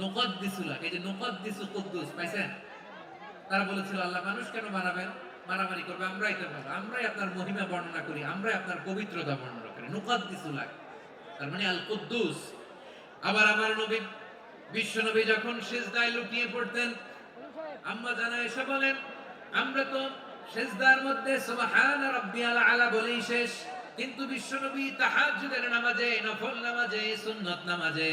নুকদ্দিসুলাক এই যে নকদ নুকদ্দিসু কুদ্দুস, পাইছেন? তারা বলেছিল, আল্লাহ মানুষ কেন বানাবেন মারামারি করবে, আমরাই তো ভালো আমরাই আপনার মহিমা বর্ণনা করি, আমরাই আপনার পবিত্রতা বর্ণনা করি। নুকদ্দিসুলাক তার মানে আল কুদ্দুস আবার আমার নবী, বিশ্ব নবী যখন সিজদায় লুটিয়ে পড়তেন, আম্মা জানা এসে বলেন, আমরা তো সেজদার মধ্যে সুবহান রাব্বিয়াল আলা বলেই শেষ, কিন্তু বিশ্বনবী তাহাজ্জুদের নামাজে, নফল নামাজে, সুন্নত নামাজে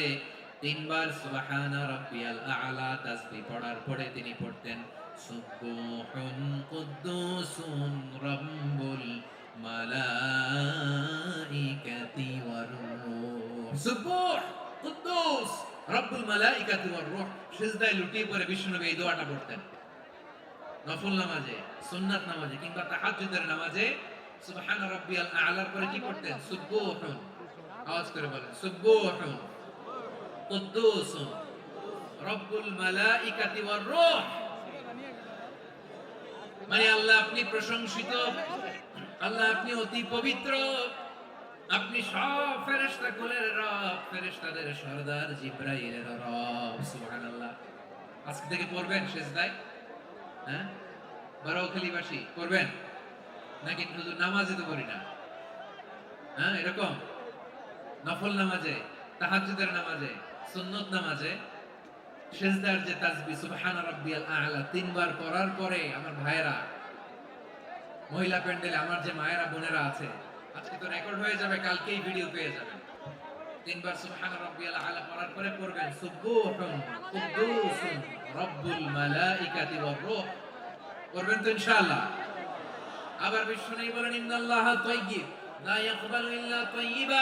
তিনবার সুবহান রাব্বিয়াল আলা তাসবিহ পড়ার পরে তিনি পড়তেন, সুবহুন কুদ্দুসুন রাব্বুল মালাইকাতি ওয়ার রূহ। সুবহ, কুদ্দুস, রব্বুল মালাইকাতি ওয়ার রূহ। সিজদায় লুটিয়ে পড়ে বিশ্বনবী এই দোয়াটা পড়তেন। নফল নামাজে, সুন্নাত নামাজে কিংবা তাহাজ্জুদের নামাজে সুবহান রাব্বিয়াল আলার পরে কি পড়তেন? সুবহুন। আওয়াজ করে বলেন, সুবহুন। কুদ্দুসুন রব্বুল মালাইকাতি ওয়ার মানে আল্লাহ আপনি প্রশংসিত। আল্লাহ আপনি অতি পবিত্র। আপনি সব ফেরেশতা কুলের রব, ফেরেশতাদের সরদার জিব্রাইলের রব, সুবহানাল্লাহ। আজকে থেকে পড়বেন সেজদায় হ্যাঁ? বারাউখালীবাসী করবেন নাকি শুধু নামাজে তো করি না? হ্যাঁ এরকম? নফল নামাজে, তাহাজ্জুদের নামাজে? সুন্নত নামাজে সেজদার যে তাসবিহ সুবহান রাব্বিয়াল আ'লা, তিনবার পড়ার পরে আমার ভাইয়েরা, মহিলা প্যান্ডেলে আমার যে মায়েরা, বোনেরা আছে, আজকে তো রেকর্ড হয়ে যাবে, কালকেই ভিডিও পেয়ে যাবেন। তিনবার সুবহান রাব্বিয়াল আ'লা পড়ার পরে পড়বেন, সুবহুন, কুদ্দুসুন, রব্বুল মালাইকাতি ওয়ার রূহ। করবেন তো ইনশাআল্লাহ। আবার বিষ্ণু বলেন, ইন্নাল্লাহা তাইয়্যিব, লা ইয়াকবালু ইল্লা তাইয়্যিবা।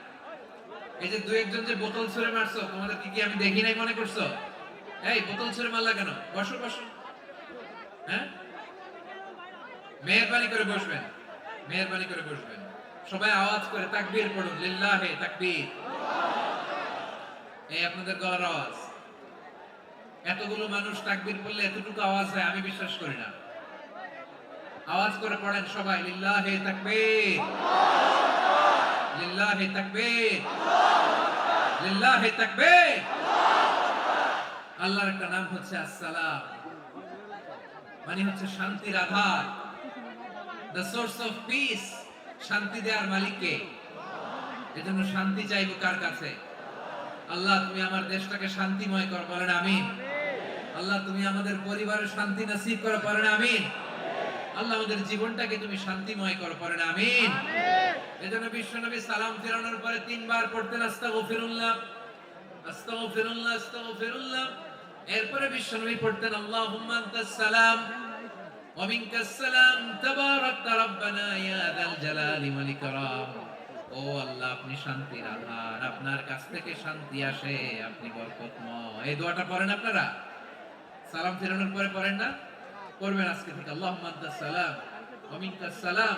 এই যে দু একজন যে বোতল ছুঁড়ে মারছো, তোমাদের কি কি আমি দেখি নাই মনে করছ? এই, বোতল ছুঁড়ে মারলা কেন? বসো বসো। হ্যাঁ? মেহরবানি করে বসবেন। মেহরবানি করে বসবেন। সবাই আওয়াজ করে, তাকবীর পড়ুন। লিল্লাহে তাকবীর। এই আপনাদের গলার আওয়াজ। এতগুলো মানুষ তাকবীর পড়লে এতটুকু আওয়াজ হয়, আমি বিশ্বাস করি না। আওয়াজ করে পড়েন সবাই, লিল্লাহে তাকবীর। লিল্লাহে তাকবীর। লিল্লাহে তাকবীর। আল্লাহর একটা নাম হচ্ছে আসসালাম। মানে হচ্ছে শান্তির আধার। দ্য সোর্স অফ পিস শান্তি দেওয়ার মালিককে। এজন্য শান্তি চাইব কার কাছে? আল্লাহ, তুমি আমার দেশটাকে শান্তিময় কর, বলেন আমিন। আল্লাহ, তুমি আমাদের পরিবারের শান্তি নসিব করো পড়েন আমিন। আল্লাহ, আমাদের জীবনটাকে তুমি শান্তিময় করো পড়েন আমিন। এজন্য বিশ্বনবী সালাম ফেরানোর পরে তিনবার পড়তেন, আস্তাগফিরুল্লাহ আস্তাগফিরুল্লাহ আস্তাগফিরুল্লাহ। এরপরে বিশ্বনবী পড়তেন, আল্লাহুম্মা আনতাস সালাম ওয়া মিনকাস সালাম, তাবারাকতা রাব্বানা ইয়া যাল জালালি ওয়াল ইকরাম। ও আল্লাহ, আপনি শান্তির আধার, আপনার কাছ থেকে শান্তি আসে, আপনি বরকতময়। এই দোয়াটা পড়েন আপনারা? সালাম ফেরানোর পরে পড়েন না? করবেন আজকে থেকে, আল্লাহুম্মা আনতাস সালাম, ওয়া মিনকাস সালাম।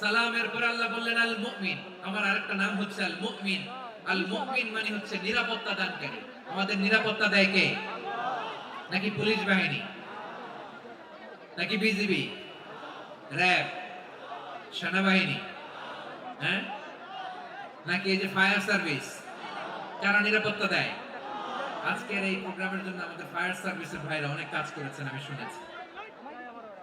সালামের পরে আল্লাহ বললেন, আল মুমিন। আমার আরেকটা নাম হচ্ছে আল মুমিন। আল মুমিন মানে হচ্ছে নিরাপত্তা দানকারী। আমাদের নিরাপত্তা দেয় কে? নাকি পুলিশ বাহিনী? নাকি বিজিবি? র্যাব? সেনাবাহিনী? হ্যাঁ? নাকি এই যে ফায়ার সার্ভিস? কারা নিরাপত্তা দেয়? আজকের এই প্রোগ্রামের জন্য আমাদের ফায়ার সার্ভিসের ভাইরা অনেক কাজ করেছেন, আমি শুনেছি।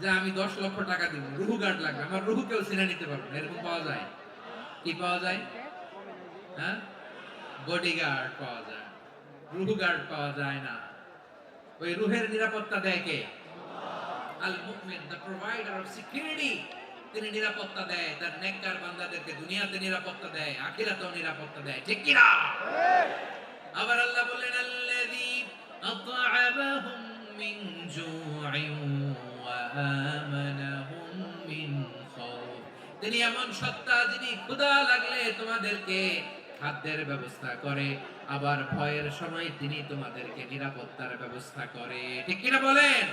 যে আমি দশ লক্ষ টাকা দিব, রুহু গার্ড লাগবে, আমার রুহু কেউ চিনে নিতে পারবে না, এরকম পাওয়া যায়? কি পাওয়া যায়? হ্যাঁ? বডিগার্ড পাওয়া যায়। রুহু গার্ড পাওয়া যায় না। ওই রুহের নিরাপত্তা দেয় কে? আল মুমিন দ্য প্রোভাইডার অফ সিকিউরিটি তিনি নিরাপত্তা দেয়, তার নেককার বান্দাদেরকে দুনিয়াতে নিরাপত্তা দেয়, আখিরাতেও নিরাপত্তা দেয়, ঠিক আবার আল্লাহ বললেন, আল্লাযী আত'আমাহুম মিন জু'ইন। আমানাহুম মিন খাউফ তিনি এমন সত্তা যিনি ক্ষুধা লাগলে তোমাদেরকে খাদ্যের ব্যবস্থা করে, আবার ভয়ের সময় তিনি তোমাদেরকে নিরাপত্তার ব্যবস্থা করে। ঠিক বলেন?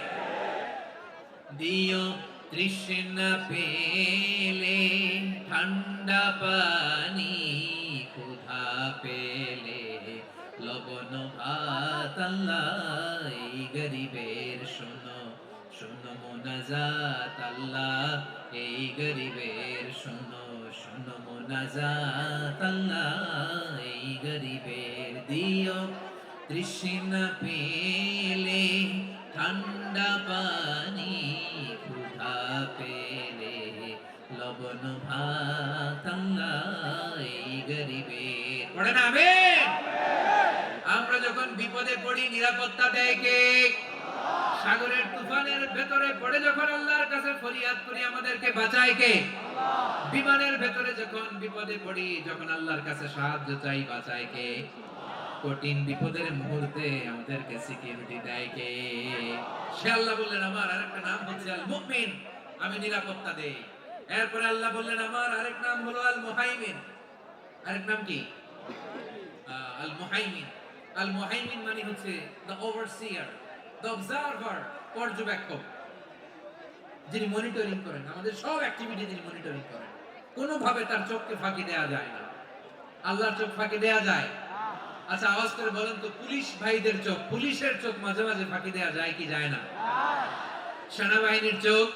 দিও তৃষ্ণা পেলে, ঠান্ডা পানি ক্ষুধা পেলে। লবণ ভাত গরিবের শোনো মোনাজাত আল্লাহ, এই গরিবের শোনো শোনো মোনাজাত আল্লাহ, এই গরিবের দিও তৃষ্ণা পেলে, ঠান্ডা পানি ক্ষুধা পেলে লবণ ভাত আল্লাহ, এই গরিবের পড়ে না? আমরা যখন বিপদে পড়ি, নিরাপত্তা দেয় কে সাগরের তুফানের ভেতরে পড়ে যখন আল্লাহর কাছে ফরিয়াদ করি আমাদেরকে বাঁচায় কে? বিমানের ভেতরে যখন বিপদে পড়ি যখন আল্লাহর কাছে সাহায্য চাই বাঁচায় কে? কঠিন বিপদের মুহূর্তে আমাদেরকে সিকিউরিটি দেয় কে? সে আল্লাহ বললেন আমার আরেকটা নাম হচ্ছে আল মুমিন আমি নিরাপত্তা দেই। এরপরে আল্লাহ বললেন আমার আরেক নাম হলো আল মুহাইমিন আরেক নাম কি? আল মুহাইমিন আল মুহাইমিন মানে হচ্ছে দ্য ওভারসিয়ার অবজারভার পর্যবেক্ষক, যিনি মনিটরিং করেন, আমাদের সব অ্যাক্টিভিটি যিনি মনিটরিং করেন। কোনোভাবে তার চোখকে ফাঁকি যায় না। আল্লাহর চোখ ফাঁকি যায়? আচ্ছা আওয়াজ করে বলেন তো, পুলিশ ভাইদের চোখ, পুলিশের চোখ মাঝে মাঝে ফাঁকি যায় কি যায় না? সেনাবাহিনীর চোখ,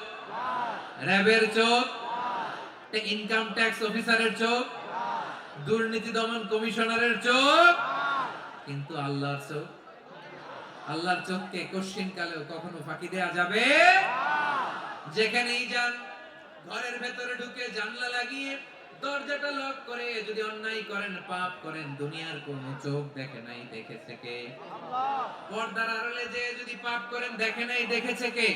র্যাবের চোখ ইনকাম ট্যাক্স অফিসারের চোখ, দুর্নীতি দমন কমিশনারের চোখ, কিন্তু আল্লাহর চোখ আল্লাহর চোখকে কশ্চিন কালেও কখনো ফাঁকি দেয়া যাবে? যেখানেই যান ঘরের ভেতরে ঢুকে জানলা লাগিয়ে দরজাটা লক করে যদি অন্যায় করেন, পাপ করেন, দুনিয়ার কোন চোখ দেখে নাই, দেখেছে কে? পর্দার আড়ালে যে যদি পাপ করেন, দেখে নাই, দেখেছে কে?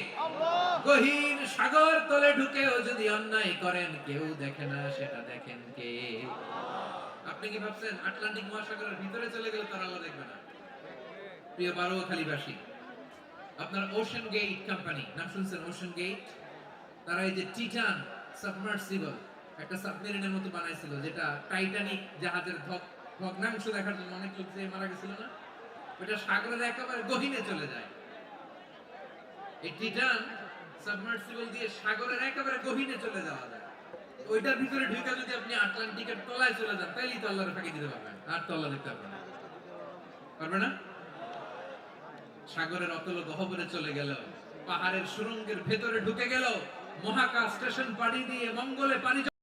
গহীন সাগর তলে ঢুকেও যদি অন্যায় করেন, কেউ দেখে না, সেটা দেখেন কে? আপনি কি ভাবছেন, আটলান্টিক মহাসাগরের ভিতরে চলে গেলে তার আল্লাহ দেখবে না? প্রিয় বারোখালীবাসী আপনার ওশান গেট কোম্পানি নাম শুনছেন ওশান গেট তারা এই যে টিটান সাবমার্সিবল একটা সাবমেরিনের মতো বানাইছিল, যেটা টাইটানিক জাহাজের ভগ- ভগ্নাংশ দেখার জন্য অনেক লোক যে মারা গেছিল না ওটা সাগরের একেবারে গহীনে চলে যায়। এই টিটান সাবমার্সিবল দিয়ে সাগরের একেবারে গহীনে চলে যাওয়া যায়। ওইটার ভিতরে ঢুকে যদি আপনি আটলান্টিকের তলায় চলে যান তাহলেই তো আল্লাহর ফাঁকি দিতে পারবেন, আর তো আল্লাহ দেখতে পারবেন পারবে না? সাগরের অতল গহবরে চলে গেল। পাহাড়ের সুরঙ্গের ভেতরে ঢুকে গেল। মহাকাশ স্টেশন পাড়ি দিয়ে মঙ্গলে পাড়ি